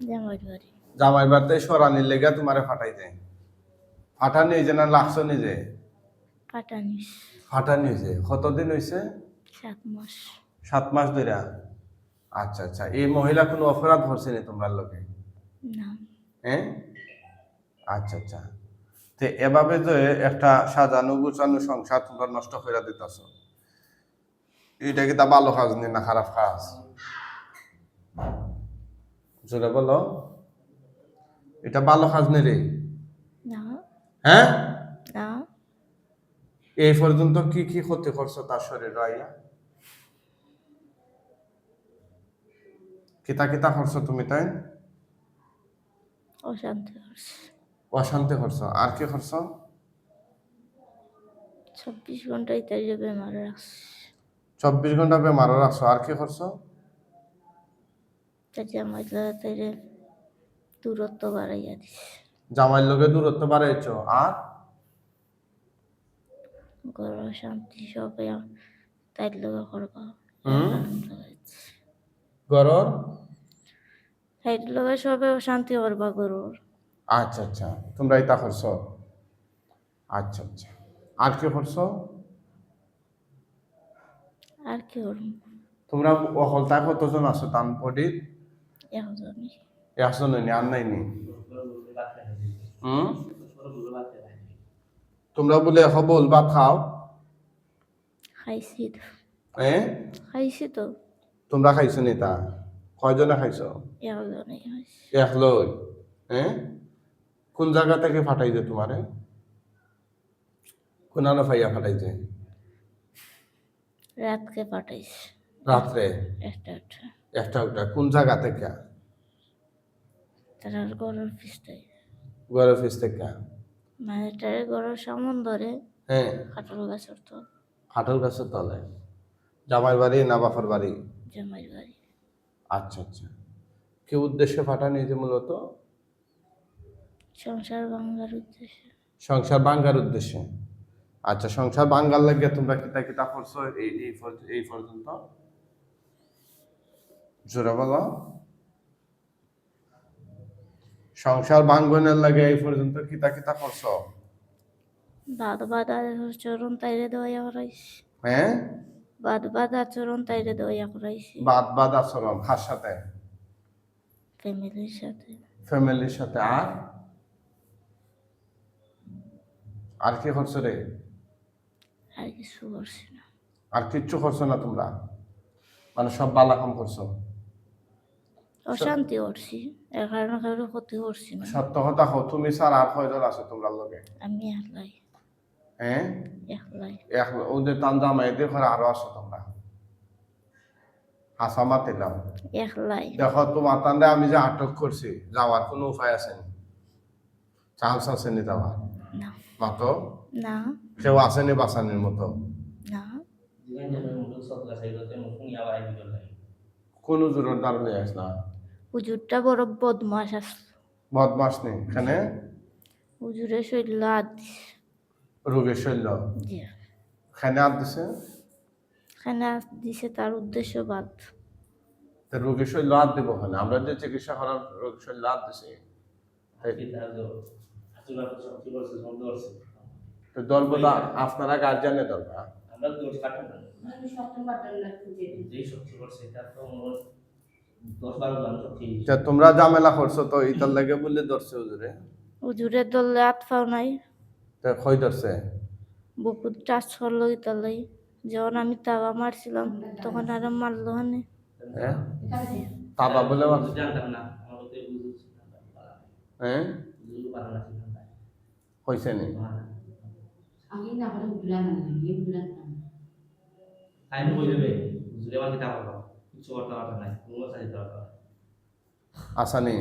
জামাই বাড়ি। জামাই বাড়িতে সরানির লেগে তোমারে ফাটাই দেয়। ফাটা নিয়ে না লাগছো নিজে পাটানিস ফাটা নিয়েছে কতদিন হয়েছে সাত মাস। সাত মাস ধরে আচ্ছা আচ্ছা। এই মহিলা কোনো অপরাধ করছে নি তোমার লোকে না। হ্যাঁ আচ্ছা আচ্ছা। তো এভাবে যে একটা সাজানো গুছানো সংসার তোমরা নষ্ট করে দিতেছ। এটা কি তা ভালো কাজ নি না খারাপ কাজ? জোরে বলো। এটা ভালো কাজ নেই রে হ্যাঁ? এই পর্যন্ত কি কি ক্ষতি করছ তার শরীরে আইয়া কিতা কিতা করছ তুমি তাই? অশান্তি করছে। অশান্তি করছ। আর কি করছ? চব্বিশ ঘন্টায় তাই বেমার রাখছে চব্বিশ ঘণ্টা বেমার রাখছো আর কি করছ? তার জামাই তাই দূরত্ব বাড়াইয়া দিছে জামাইয়ের লোকে দূরত্ব বাড়াইছো আর? ঘর শান্তি সবে তাই লোক করবা? গরর তাই লোক সবে অশান্তি করবা গরুর আচ্ছা আচ্ছা তোমরা এটা করছ? আচ্ছা আচ্ছা আর কি করছ? আর কি করুন তোমরা অকলতা কতজন আছো তান পডির একজনই একজন নি আর নাই। নি হুম? তোমরা বলে হবল ভাত খাও। খাইছি হ্যাঁ খাইছি তো। তোমরা খাইছো নি তা? কয়জনে খাইছো? একজনই খাইছি। এক লই হ্যাঁ কোন জায়গা থেকে ফাটাইছে তোমারে? কোনানো ফাইয়া ফাটাইছে? রাতকে পাঠাইছি রাত্রে? একটা একটা কোন জায়গা থেকে? তার গরুর পিসটাই ঘরের ফিস থেকে? মানে তার গরুর সামন ধরে হ্যাঁ। কাটল গাছের তো হাটল গাছের তলে। জামাই বাড়ি না বাফার বাড়ি? জামাই বাড়ি। আচ্ছা আচ্ছা। কি উদ্দেশ্যে ফাটানি যে মূলত? সংসার ভাঙার উদ্দেশ্যে। সংসার ভাঙ্গার উদ্দেশ্যে। আচ্ছা সংসার ভাঙ্গার লাগে তোমরা কিতা কিতা করছ এই এই পর্যন্ত? জোরে বলো। সংসার ভাঙ্গনের লাগে এই পর্যন্ত কিতা কিতা করছ? বাদ বাদ আচরণ তাইরে দয়া করাইছি হ্যাঁ? বাদ বাদ আচরণ তাইরে দয়া করাইছি বাদ বাদ আচরণ কার সাথে? ফ্যামিলির সাথে। ফ্যামিলির সাথে আর? আর কি করছ রে? আর কিছু করছি না। আর কিচ্ছু করছ না তোমরা? মানে সব বালা কাম করছ? অশান্তি করছি। এর কারণে কারও ক্ষতি করছি না। সত্য কথা হো তুমি স্যার আর কয়জন আছো তোমরা লগে? আমি একলাই। হ্যাঁ একলাই। এক ওদের ঘরে আরও আছো তোমরা? একলাই। দেখো তোমার তান্ডে আমি যে আটক করছি যাওয়ার কোনো উপায় আছে নি? চান্স আছে নি যাওয়ার? না। মাতো না। কেউ আসেনি বাঁচানির মতো? না। কোন জোরের দ্বার হয়ে আস না। হুজুরটা বড় বদমাস আসলো বদমাস নেই। এখানে? হুজুরে শৈল দিছে রোগের শৈল? জি। এখানে আর দিছে? এখানে দিছে তার উদ্দেশ্য বাদ। তো রোগের শৈল হাত দিব ওখানে আমরা যে চিকিৎসা করার রোগের শৈল হাত দিছি। তো আপনারা গার্জিয়ানে দরকার আমরা দোষ কাটাবো না। করছে এটা তো তা তোমরা ঝামেলা করছ তো ইতার লাগে বললে ধরছে হুজুরে? হুজুরের দলে হাত পাও নাই। তো কই ধরছে? বুকুর টাচ করল ইতালাই যখন আমি তাবা মারছিলাম তখন আর মারলো হানে। হ্যাঁ? তাবা বলে হ্যাঁ? পারা না আমি না পারে উঠলাম না না আমি বই দেবে? বুঝলে পারব কিছু করতে পারতো না কোনো কথা দিতে পারতো না আসানি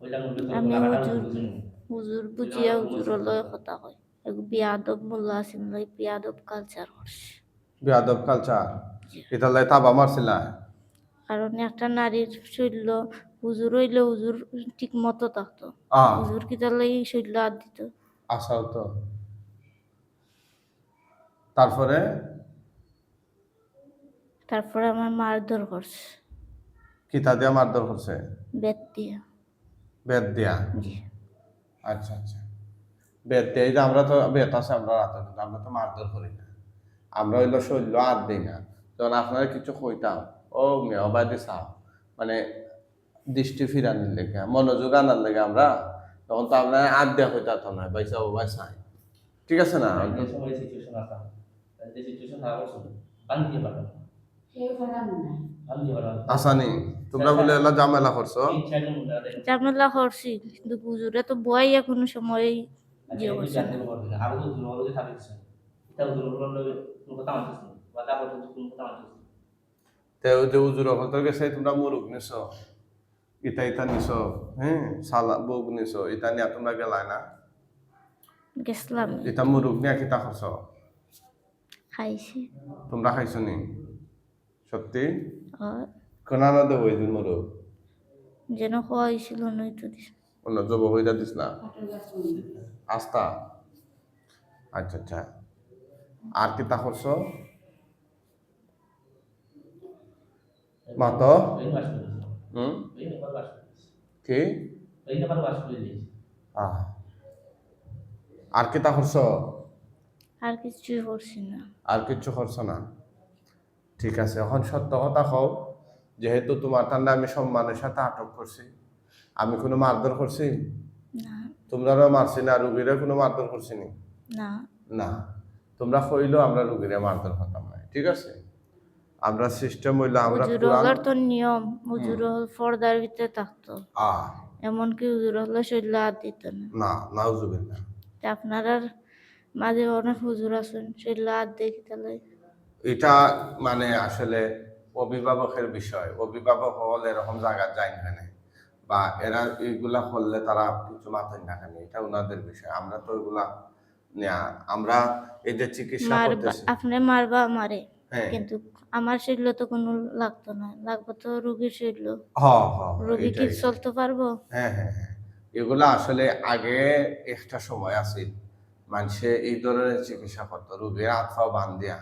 ওইটা মধ্যে তো আমি হুজুর- হুজুর বুঝিয়া হুজুর লয় কথা কয়। বিয়াদব মোল্লা আছিল বিয়াদব কালচার করছে বিয়াদব কালচার তাবা মারছিলা কারণ একটা নারীর শৈল্য হুজুর হইলে হুজুর ঠিক মতো থাকতো। হুজুর কি তার লাগে শৈল্য হাত দিত আসাও তো তারপরে তারপরে আমার মারধর করছে। কিতা দিয়া মারধর করছে? বেত দিয়া। বেদ দিয়া? জি। আচ্ছা আচ্ছা। বেদ দিয়ে যে আমরা তো বেত আছে আমরা রাতে আমরা তো মারধর করি না। আমরা হইল শৈল্য আর দিই না। যখন আপনারা কিছু কইতাম ও মেয় বাদি চাও মানে দৃষ্টি ফিরানির লেগে মনোযোগ আনার লেগে আমরা তখন তো আপনার আর দেওয়া হইতাম না বাইসা ও বাই চাই ঠিক আছে না? আসানি তোমরা বলে এলা ঝামেলা করছ? ঝামেলা করছি কিন্তু হুজুরে তো বইয়া কোনো সময় আচ্ছা আরও তো এটা হলে কথা কোনো কথা তে ওই যে হতো গেছে তোমরা মুরুখ নিছো। ইটা ইটা নিছো হ্যাঁ? সালা বুক নিছো ইটা নিয়ে তোমরা গেলাই না। গেছিলাম। এটা মুরুখ নিয়ে কিতা করছ? খাইছি। তোমরা খাইছো নি? সত্যি? আর? কোনানো দেবো এই মুরুখ যেন খাওয়া হয়েছিল নয়তো দিস। অন্য জব হইয়া দিস না? আস্তা আচ্ছা আচ্ছা। আর কিতা করছ? মাতো হুম? কি? আর কিতা করছ? আর কিছুই করছি না। আর কিছু করছ না? ঠিক আছে এখন সত্য কথা কও যেহেতু তোমার ঠান্ডা আমি সব সম্মানের সাথে আটক করছি। আমি কোনো মারধর করছি? তোমরাও মারছি না রুগীরা কোনো মারধর করছি নি? না। তোমরা কইলেও আমরা রুগীরা মারধর করতাম না ঠিক আছে? আমরা সিস্টেম হইল আমরা হলার তো নিয়ম হুজুর হল পর্দার ভিতরে থাকতো। এমনকি হুজুর হলে হাত দিত না। না নাউজুবিল্লাহ আপনার মাঝে অনেক হুজুর আছেন শরীরে হাত দেখি তাহলে। এটা মানে আসলে অভিভাবকের বিষয়। অভিভাবক হলে এরকম জায়গা যায় না বা এরা এইগুলা করলে তারা কিছু মাথায় না কেন এটা ওনাদের বিষয়। আমরা তো ওইগুলা নেয়া আমরা এই যে চিকিৎসা করতেছি। আপনি মারবা মারে। হ্যাঁ। কিন্তু আমার শরীরে তো কোনো লাগতো না। লাগবে তো রুগীর শরীর রুগী কি চলতে পারব? হ্যাঁ হ্যাঁ হ্যাঁ। এগুলা আসলে আগে একটা সময় আছিল। মানুষে এই ধরনের চিকিৎসা করতো। রোগীর হাত পা বান দিয়া।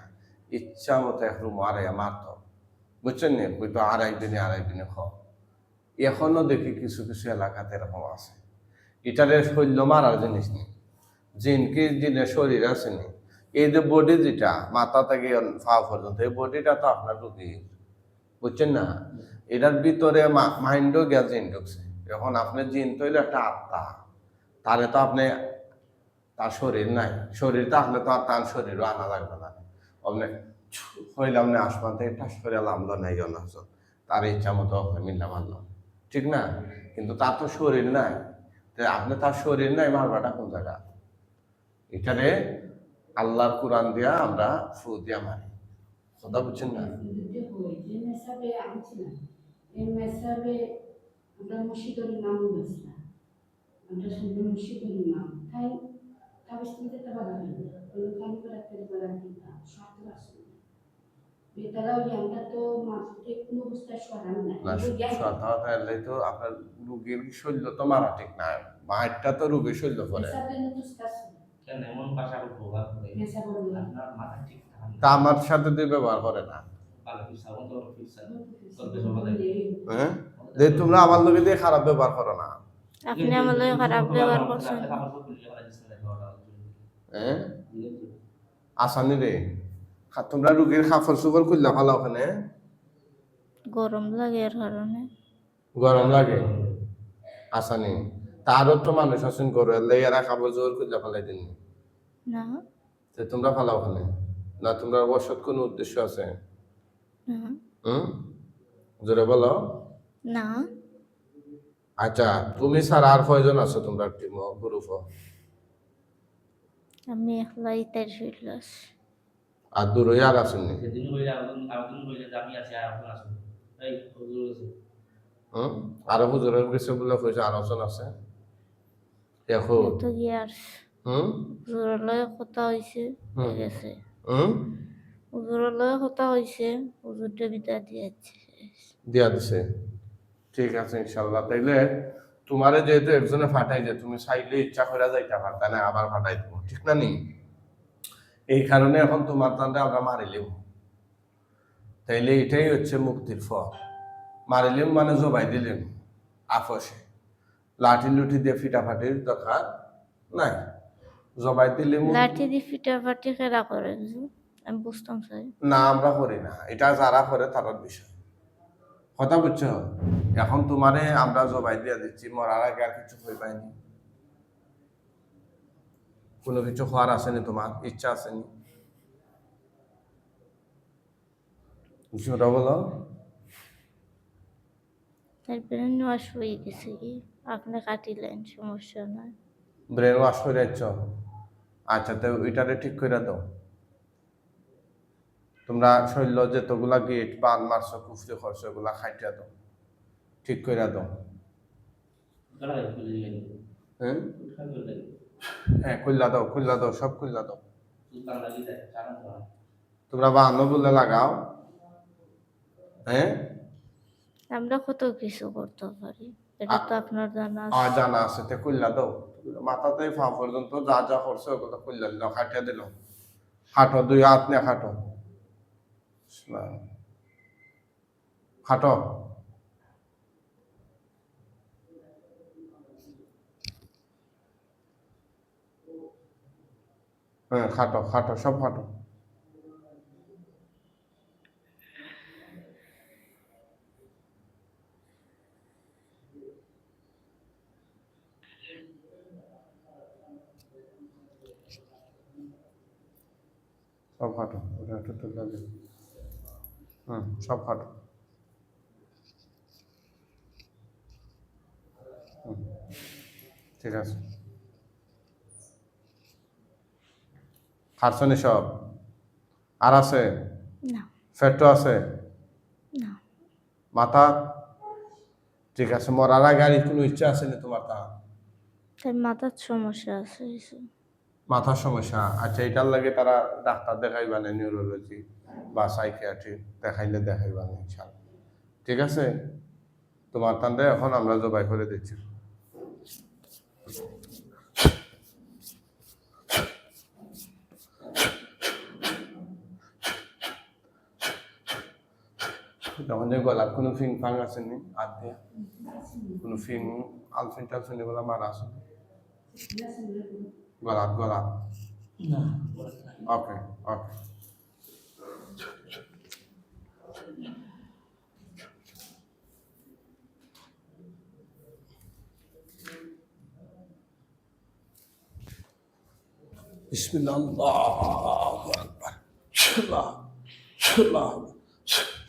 ইচ্ছা মতো এক রুম আর মারত বুঝছেন নি হয়তো আর একদিনে আর একদিনে খ এখনও দেখি কিছু কিছু এলাকাতে এরকম আছে এটারে শৈল্য মারার জিনিস নেই জিনকি জিনের শরীর আছে নি এই যে বডি যেটা মাথা থেকে পা পর্যন্ত এই বডিটা তো আপনার রুগীর বুঝছেন না এটার ভিতরে মাইন্ডও গিয়া জিন ঢুকছে এখন আপনি জিন তৈরি একটা আত্মা তারে তো আপনি তার শরীর নাই শরীর থাকলে তো আর তার শরীরও আনা লাগবে না আপনি হইলাম না আসমান থেকে ঠাস করে নাই জন তার ইচ্ছা মতো মিল্লা ঠিক না? কিন্তু তার তো শরীর নাই। আপনি তার শরীর নাই, মারবাটা কোন জায়গা? এখানে আল্লাহর কোরআন দিয়া আমরা ফু দিয়া মারি। কথা বুঝছেন না? আমরা ইমাম গেছিলাম আমরা ইমাম তাই তো আপনার রুগীর শৈল্য তো মারা ঠিক না। মায়েরটা তো রুগীর শৈল্য করে তা আমার সাথে দিয়ে ব্যবহার করে না। হ্যাঁ। যে তোমরা আমার লোকে দিয়ে খারাপ ব্যবহার করো না। আপনি আমার খারাপ ব্যবহার করছেন। হ্যাঁ? আসানি রে। তোমরা রুগীর খাফর সুফর খুললা ভালো ওখানে? গরম লাগে এর কারণে গরম লাগে? আসানি তারও তো মানুষ আছেন করে লেয়ারা খাব জোর খুললা ফেলাই দিন না। তো তোমরা ফালাও ওখানে? না তোমরা অবসৎ কোনো উদ্দেশ্য আছে? হুম জোরে বলো। না। আচ্ছা তুমি ছাড়া আর কয়জন আছো তোমরা? টিম গ্রুপ আমি একলাই তার আছি আর দূরে সেদিন হইলে আরেকজন আরেকজন আমি আছি আর এই হুজুর আছে হুম? আরও হুজুরের কিছু বলে কইছে আছে। দেখো। তো গিয়ার হুম? হুজুরের কথা হয়েছে হুম। গেছে। হুম? হুজুরের কথা হয়েছে হুজুরটা বিদায় দিয়েছে। দিয়া দিছে। ঠিক আছে ইনশাল্লাহ তাইলে তোমারে যেহেতু একজনে ফাটাই যে তুমি চাইলে ইচ্ছা করে যাইতে পারতা না? আবার ফাটাই দেবো। ঠিক না নি এই কারণে এখন তোমার তান্ডে আমরা মারি লিব তাইলে এটাই হচ্ছে মুক্তির ফল। মারিলিম মানে জবাই দিলেন আপসে। লাঠি লুঠি দিয়ে ফিটাফাটির দরকার নাই। জবাই দিলেন লাঠি দিয়ে ফিটাফাটি খেলা করেন আমি বুঝতাম স্যার। না আমরা করি না। এটা যারা করে তার বিষয়। কথা বুঝছ? এখন তোমারে আমরা জবাই দিয়ে দিচ্ছি। মরার আগে আর কিছু হয়ে পাইনি। কোনো কিছু হওয়ার আসেনি তোমার ইচ্ছা আসেনি। জোরা বলো। তারপরে নোয়াশ হয়ে গেছে কি? আপনি কাটিলেন সমস্যা নাই। ব্রেন ওয়াশ করে যাচ্ছ আচ্ছা তো ওইটারে ঠিক করে দাও। তোমরা শৈল যেতগুলা গেট বান মারছো কুফরি করছ ওগুলা খাইটা দাও। ঠিক করে দাও। হ্যাঁ? হ্যাঁ খুল্লা দাও খুল্লা দাও সব খুল্লা দাও। তোমরা বাহান্ন বলে লাগাও। হ্যাঁ? আমরা কত কিছু করতে পারি? এটা তো আপনার জানা আছে। জানা আছে তে খুল্লা দাও। মাথাতে ফা পর্যন্ত যা যা করছ ওগুলো খুল্লা দিল খাটিয়া দিল। খাটো দুই হাত নিয়ে খাটো। খাটো। হ্যাঁ খাটো খাটো সব খাটো। সব খাটো ওটা হুম সব খাটো। ঠিক আছে। খাটছনি সব। আর আছে? না। ফেটো আছে? না। মাথা? ঠিক আছে মরার আগে কোনো ইচ্ছা আছে না তোমার তা মাথার সমস্যা আছে মাথার সমস্যা? আচ্ছা এটার লাগে তারা ডাক্তার দেখাইবা না নিউরোলজি বা সাইকিয়াট্রি দেখাইলে দেখাইবা না ইনশাল্লাহ। ঠিক আছে? তোমার তান্ডে এখন আমরা জবাই করে দিচ্ছি। তখন যে গলার কোনো ফিং ফাং আছে নি আর দিয়ে কোনো ফিং আলফিন টালফিন এগুলো মারা আছে নি? গলাত গলাত না ওকে ওকে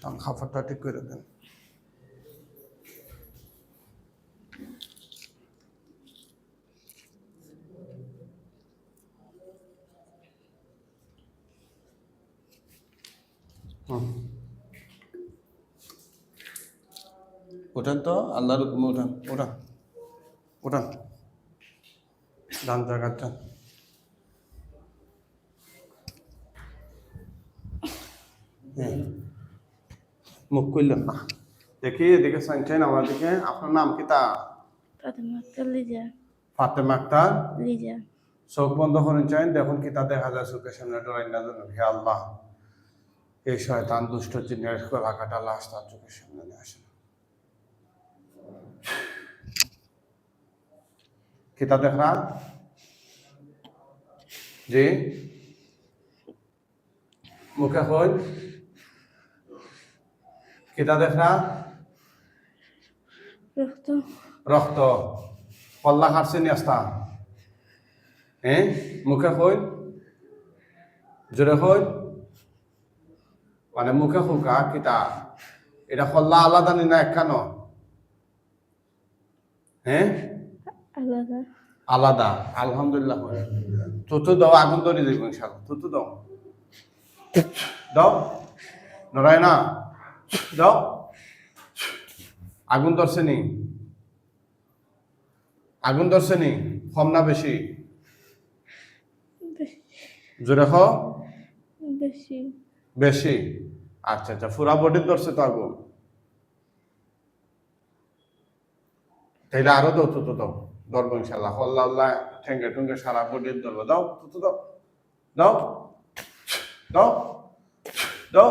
তাম খাবারটা ঠিক করে দেন। ওঠান তো, আল্লাহর হুকুমে ওঠান ওঠান ওঠান ডান জায়গাটা। হ্যাঁ। মুখ করলেন না দেখি এদিকে সাইনটাইন আমার দিকে। আপনার নাম কি তা? ফাতেমা আক্তার লিজা। চোখ বন্ধ করেন চাইন। দেখুন কি তা দেখা যায় চোখের সামনে ডরাই না জানো হে আল্লাহ এই শয়তান দুষ্ট গলা কাটা লাশ তার চোখের সামনে নিয়ে আসে। কিতা দেখ? রা জি। মুখে হই কিতা দেখ রা রক্ত। রক্ত। পল্লা কাটছে নি আস্তা হ্যাঁ মুখে কই জোরে কই মানে মুখে খুকা কিতা এটা কল্লা আলাদা নি না একখানো? হ্যাঁ আলাদা। আলাদা। আলহামদুলিল্লাহ। তুতু দাও আগুন ধরে দেবো ইনশাল্লাহ তুতু দাও। দাও। নড়ায় না। দাও আগুন ধরছে নি। আগুন ধরছে নি কম না বেশি? জোরে খাও বেশি। বেশি? আচ্ছা আচ্ছা ফুরা বডি ধরছে তো আগুন। তাইলে আরও দাও তুতো দাও ধরবো ইনশাল্লাহ হল্লা আল্লাহ ঠেঙ্গে টুঙ্গে সারা বডি ধরবো। দাও তুতো দাও দাও। দাও। দাও।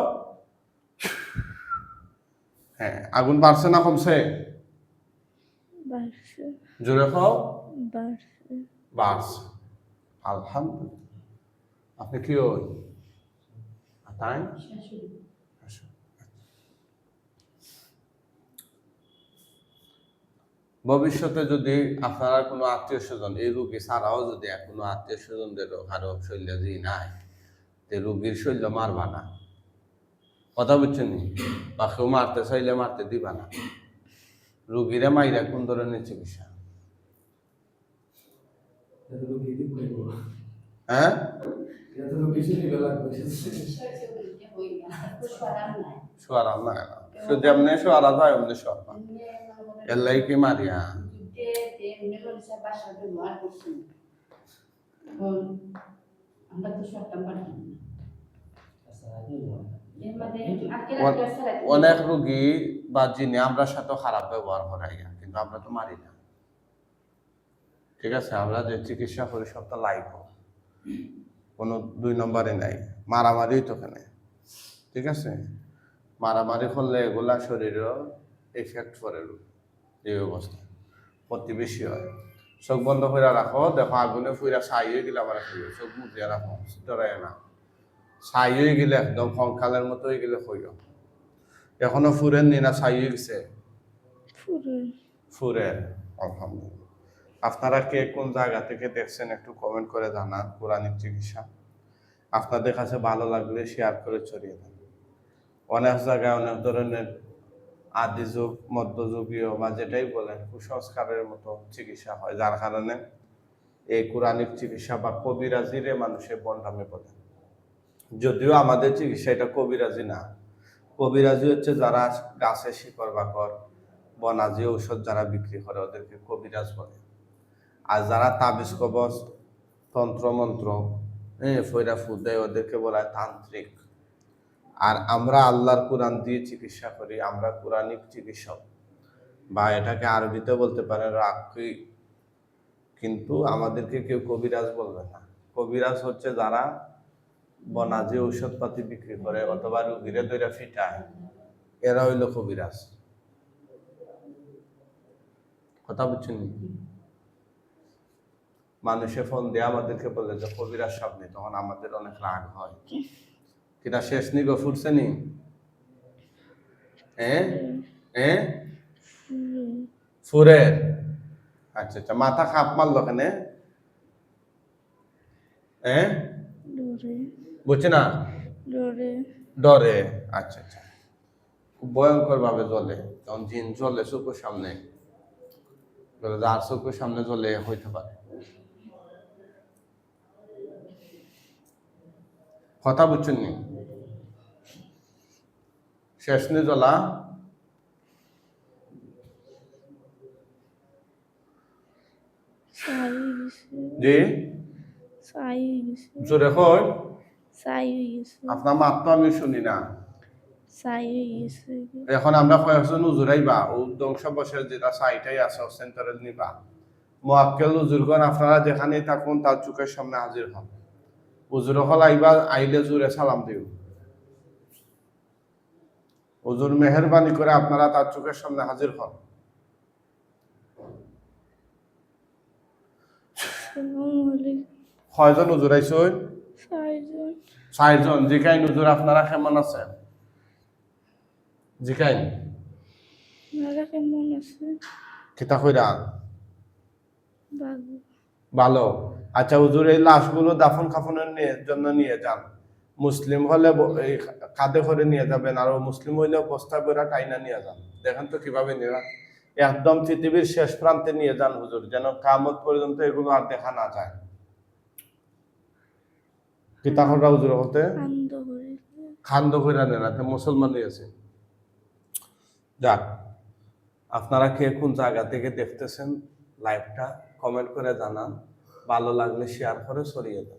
হ্যাঁ আগুন বাড়ছে না কমছে? জোরে খাও বাড়ছে। আলহামদুলিল্লাহ। আপনি কি ওই? তাই? ভবিষ্যতে যদি আপনারা কোনো আত্মীয় স্বজন এই রোগী ছাড়াও যদি কোনো আত্মীয় স্বজনদের কারও শৈল্য যদি নাই তে রোগীর শৈল্য মারবা না। কথা বুঝছেন নি? বা কেউ মারতে চাইলে মারতে দিবা না। রুগীরা মাইরা কোন ধরনের চিকিৎসা? হ্যাঁ? সোয়ারাম না শুধু এমনি সোয়ারা যায় এমনি সোয়ারা কি মারিয়া? আমরা তো না সারা অনেক রুগী বা যিনি আমরা সাথে খারাপ ব্যবহার করাই কিন্তু আমরা তো মারি না। ঠিক আছে, আমরা যে চিকিৎসা করি সবটা লাইভ কোনো দুই নম্বরে নাই, মারামারি তো কেনে ঠিক আছে? মারামারি করলে এগুলা শরীরও এফেক্ট করে এই অবস্থা। প্রতিবেশী হয়। চোখ বন্ধ করে রাখো, দেখো আগুনে ফুইরা ছাই গেলে খাইও চোখ মুজিয়ে রাখো ডরাই না। ছাই হয়ে গেলে একদম কঙ্কালের মতো হয়ে গেলে হইও এখনও ফুরেন নি না ছাই হয়ে গেছে? ফুরের আলহামদুলিল্লাহ। আপনারা কে কোন জায়গা থেকে দেখছেন একটু কমেন্ট করে জানান কোরআনিক চিকিৎসা। আপনাদের কাছে ভালো লাগলে শেয়ার করে ছড়িয়ে দেন। অনেক জায়গায় অনেক ধরনের আদি যুগ মধ্যযুগীয় বা যেটাই বলেন কুসংস্কারের মতো চিকিৎসা হয় যার কারণে এই কোরআনিক চিকিৎসা বা কবিরাজিরে মানুষের বন্ডামে বলে যদিও আমাদের চিকিৎসা এটা কবিরাজি না। কবিরাজি হচ্ছে যারা গাছে শিকড় বাকর বনাজি ঔষধ যারা বিক্রি করে ওদেরকে কবিরাজ বলে। আর যারা তাবিজ কবচ তন্ত্রমন্ত্র হ্যাঁ ফৈরা ফুদ দেয়, ওদেরকে বলা হয় তান্ত্রিক। আর আমরা আল্লাহর কোরআন দিয়ে চিকিৎসা করি, আমরা কোরআনিক চিকিৎসক। বা এটাকে আরবিতে বলতে পারেন রাকি। কিন্তু আমাদেরকে কেউ কবিরাজ বলবে না। কবিরাজ হচ্ছে যারা বনাজি ঔষধপাতি বিক্রি করে অথবা রুগীরে দইরা ফিটায়, এরা হইল কবিরাজ। কথা বুঝছেন? মানুষে ফোন দিয়ে আমাদেরকে বলে যে কবিরাজ সামনে তখন আমাদের অনেক রাগ হয়। কিনা শেষ নি গো ফুটছে নি? হ্যাঁ ফুরের। আচ্ছা আচ্ছা মাথা খাপ মারলো কেনে? হ্যাঁ বুঝছি না? ডরে। ডরে আচ্ছা আচ্ছা। খুব ভয়ঙ্কর ভাবে জ্বলে তখন জিন জ্বলে চোখের সামনে আর চোখের সামনে জ্বলে হইতে পারে। কথা বুঝছেন নি? শেষ নি জ্বলা? জি? জোরে হয়ে আপনার মাত তো আমি শুনি না এখন আমরা কয়েকজন উজুরাইবা ও ধ্বংসাবশের যেটা সাইটাই আছে সেন্টারে নিবা। মোয়াক্কেল উজুরগণ আপনারা যেখানেই থাকুন তার চোখের সামনে হাজির হন। উজুর হল আইবা আইলে জুড়ে সালাম দিও। হুজুর মেহরবানি করে আপনারা তার চোখের সামনে হাজির হন। কয়জন হুজুর চারজন জিকাইন হুজুর আপনারা কেমন আছেন? জিকাইন কিতা কইরা? ভালো। আচ্ছা হুজুর এই লাশগুলো দাফন কাফনের নিয়ে জন্য নিয়ে যান। মুসলিম হলে এই কাঁধে করে নিয়ে যাবেন আর মুসলিম হইলে বস্তা করে টাইনা নিয়ে যান। দেখেন তো কীভাবে নিয়ে একদম পৃথিবীর শেষ প্রান্তে নিয়ে যান হুজুর যেন কামত পর্যন্ত এগুলো আর দেখা না যায়। কিতাহররা হুজুর হতে খান্দ করে নেন মুসলমানই আছে। যাক আপনারা কে কোন জায়গা থেকে দেখতেছেন? লাইভটা কমেন্ট করে জানান। ভালো লাগলে শেয়ার করে ছড়িয়ে দেন।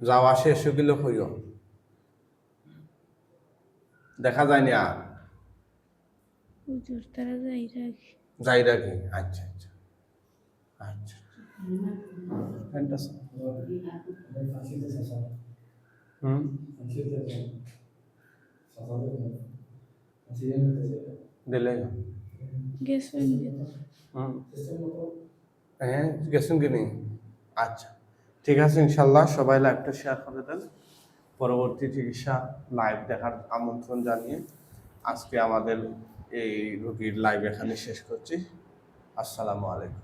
যাওয়া শেষ গেলে হইও। দেখা যাই রাখি যাই রাখি আচ্ছা আচ্ছা। আচ্ছা। Fantastic. হ্যাঁ গেছেন কি নেই? আচ্ছা ঠিক আছে ইনশাল্লাহ সবাই লাইভটা শেয়ার করে দেন। পরবর্তী চিকিৎসা লাইভ দেখার আমন্ত্রণ জানিয়ে আজকে আমাদের এই রোগীর লাইভ এখানে শেষ করছি। আসসালামু আলাইকুম।